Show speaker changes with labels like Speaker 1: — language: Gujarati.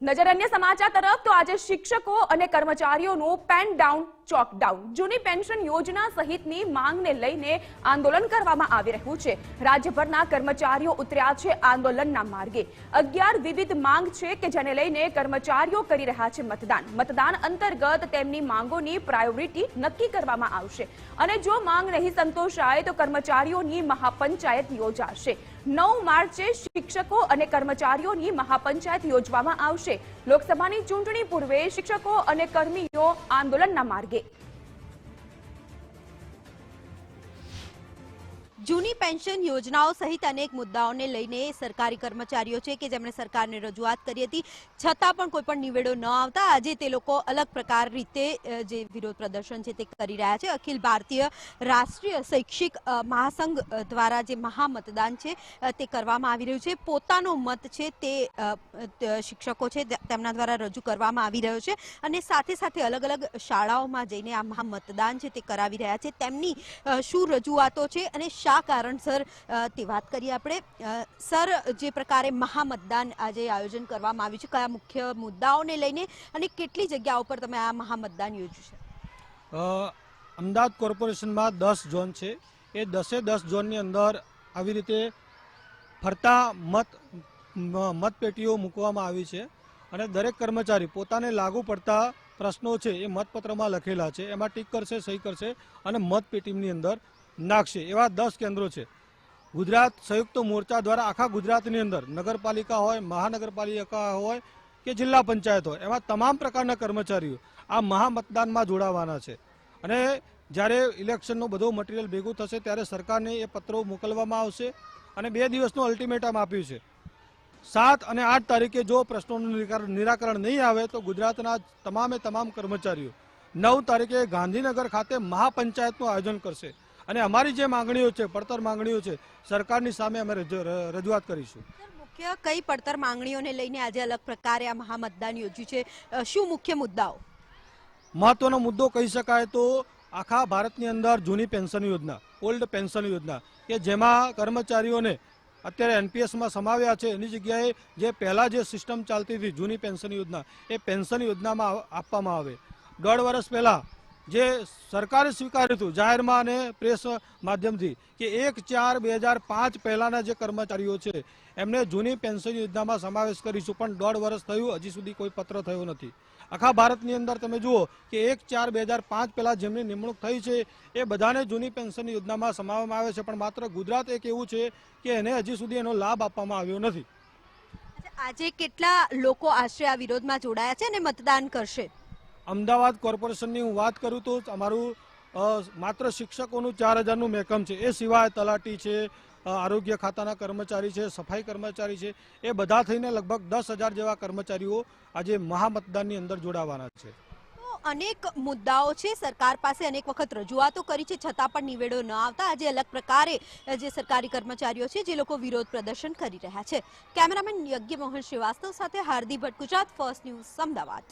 Speaker 1: નજર અન્ય સમાચાર તરફ તો આજે શિક્ષકો અને કર્મચારીઓનું પેન ડાઉન ચોક ડાઉન. જૂની પેન્શન યોજના સહિતની માંગને લઈને આંદોલન કરવામાં આવી રહ્યું છે. રાજ્યભરના કર્મચારીઓ ઉતર્યા છે આંદોલનના માર્ગે. અગિયાર વિવિધ માંગ છે કે જેને લઈને કર્મચારીઓ કરી રહ્યા છે મતદાન. મતદાન અંતર્ગત તેમની માંગોની પ્રાયોરિટી નક્કી કરવામાં આવશે. અને જો માંગ નહીં સંતોષાય તો કર્મચારીઓની મહાપંચાયત યોજાશે. નવ માર્ચે શિક્ષકો અને કર્મચારીઓની મહાપંચાયત યોજવામાં આવશે. લોકસભાની ચૂંટણી પૂર્વે શિક્ષકો અને કર્મીઓ આંદોલનના માર્ગે.
Speaker 2: はい જૂની પેન્શન યોજનાઓ સહિત અનેક મુદ્દાઓને લઈને સરકારી કર્મચારીઓ છે કે જેમણે સરકારને રજૂઆત કરી હતી, છતાં પણ કોઈ પણ નિવેડો ન આવતા. આજે તે લોકો અલગ પ્રકાર રીતે જે વિરોધ પ્રદર્શન છે તે કરી રહ્યા છે. અખિલ ભારતીય રાષ્ટ્રીય શૈક્ષિક મહાસંઘ દ્વારા જે મહામતદાન છે તે કરવામાં આવી રહ્યું છે. પોતાનો મત છે તે શિક્ષકો છે તેમના દ્વારા રજૂ કરવામાં આવી રહ્યો છે અને સાથે સાથે અલગ અલગ શાળાઓમાં જઈને આ મહામતદાન છે તે કરાવી રહ્યા છે. તેમની શું રજૂઆતો છે અને શા કારણસર અ, તે વાત કરીએ આપણે. સર જે પ્રકારે મહામતદાન આજે આયોજન કરવામાં આવ્યું છે કયા મુખ્ય મુદ્દાઓને લઈને અને કેટલી જગ્યાઓ પર તમે આ મહામતદાન યોજ્યું છે?
Speaker 3: અમદાવાદ કોર્પોરેશનમાં દસ ઝોન છે. એ દસે દસ ઝોનની અંદર આવી રીતે ફરતા મત મતપેટીઓ મૂકવામાં આવી છે અને દરેક કર્મચારી પોતાને લાગુ પડતા પ્રશ્નો છે એ મતપત્રમાં લખેલા છે. એમાં ટીક કરશે સહી કરશે અને મતપેટીની અંદર નાખશે એવા દસ કેન્દ્રો છે. ગુજરાત સંયુક્ત મોરચા દ્વારા આખા ગુજરાતની અંદર નગરપાલિકા હોય, મહાનગરપાલિકા હોય કે જિલ્લા પંચાયત હોય એમાં તમામ પ્રકારના કર્મચારીઓ આ મહામતદાનમાં જોડાવાના છે. અને જ્યારે ઇલેક્શનનો બધો મટીરિયલ ભેગું થશે ત્યારે સરકારને એ પત્રો મોકલવામાં આવશે અને બે દિવસનું અલ્ટિમેટમ આપ્યું છે. સાત અને આઠ તારીખે જો પ્રશ્નોનું નિરાકરણ- નહીં આવે તો ગુજરાતના તમામે તમામ કર્મચારીઓ નવ તારીખે ગાંધીનગર ખાતે મહાપંચાયતનું આયોજન કરશે. અને અમારી જે માંગણીઓ છે પડતર માંગણીઓ છે સરકારની સામે અમે રજૂઆત કરીશું.
Speaker 2: મુખ્ય કઈ પડતર માંગણીઓને લઈને આજે અલગ પ્રકારે આ મહામતદાન યોજ્યું છે? શું મુખ્ય મુદ્દાઓ?
Speaker 3: મહત્વનો મુદ્દો કહી શકાય તો આખા ભારતની અંદર જૂની પેન્શન યોજના ઓલ્ડ પેન્શન યોજના કે જેમાં કર્મચારીઓને અત્યારે એનપીએસમાં સમાવ્યા છે એની જગ્યાએ જે પહેલાં જે સિસ્ટમ ચાલતી હતી જૂની પેન્શન યોજના એ પેન્શન યોજનામાં આપવામાં આવે. દોઢ વર્ષ પહેલાં જે સરકારે સ્વીકાર્યું હતું જાહેરમાં અને પ્રેસ માધ્યમથી કે એક ચાર બે હજાર પાંચ પહેલાંના જે કર્મચારીઓ છે, એમને જૂની પેન્શન યોજનામાં સમાવેશ કરીશું. પણ દોઢ વર્ષ થયું, હજી સુધી કોઈ પત્ર થયો નથી. આખા ભારતની અંદર તમે જુઓ કે એક ચાર બે હજાર પાંચ પહેલાં જેમની નિમણૂક થઈ છે, એ બધાને જૂની પેન્શન યોજનામાં સમાવવામાં આવે છે. પણ માત્ર ગુજરાત એક એવું છે કે એને હજી સુધી એનો લાભ આપવામાં આવ્યો નથી.
Speaker 2: આજે કેટલા લોકો આશરે આ વિરોધમાં જોડાયા છે અને મતદાન કરશે?
Speaker 3: અમદાવાદ કોર્પોરેશનની હું વાત કરું તો અમારું માત્ર શિક્ષકોનું ચાર હજારનું મેકમ છે. એ સિવાય તલાટી છે આરોગ્ય ખાતાના કર્મચારી છે, સફાઈ કર્મચારી છે, એ બધા થઈને લગભગ દસ હજાર જેવા કર્મચારીઓ આજે મહામતદાનની અંદર જોડાવાના છે.
Speaker 2: અનેક મુદ્દાઓ છે. સરકાર પાસે અનેક વખત રજૂઆતો કરી છે. છતાં પણ નિવેડો ન આવતા. આજે અલગ પ્રકારે જે સરકારી કર્મચારીઓ છે, જે લોકો વિરોધ પ્રદર્શન કરી રહ્યા છે. કેમેરામેન યજ્ઞ મોહન શ્રીવાસ્તવ સાથે હાર્દિક ભટ્ટ, ગુજરાત ફર્સ્ટ ન્યૂઝ, અમદાવાદ.